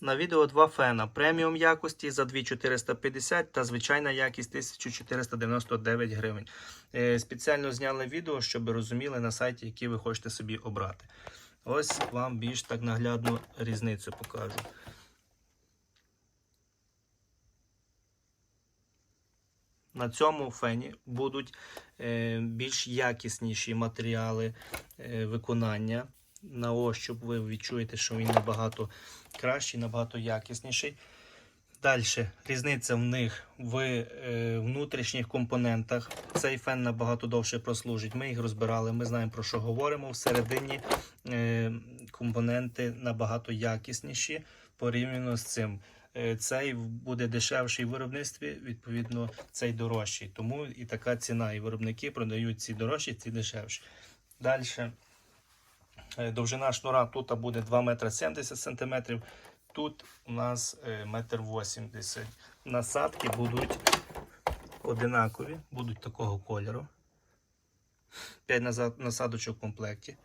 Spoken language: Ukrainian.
На відео два фена преміум якості за 2450 та звичайна якість 1499 гривень. Е, Спеціально зняли відео, щоб розуміли на сайті, який ви хочете собі обрати. Ось вам більш так наглядну різницю покажу. На цьому фені будуть е, більш якісніші матеріали е, виконання. На ощуп ви відчуєте, що він набагато кращий, набагато якісніший. Далі різниця в них в е, внутрішніх компонентах. Цей фен набагато довше прослужить. Ми їх розбирали, ми знаємо про що говоримо. Всередині е, компоненти набагато якісніші порівняно з цим. Е, Цей буде дешевший в виробництві, відповідно, цей дорожчий. Тому і така ціна. І виробники продають ці дорожчі, ці дешевші. Далі довжина шнура тут буде 2 метри 70 сантиметрів. Тут у нас 1,80 м. Насадки будуть одинакові, будуть такого кольору. 5 насадочок в комплекті.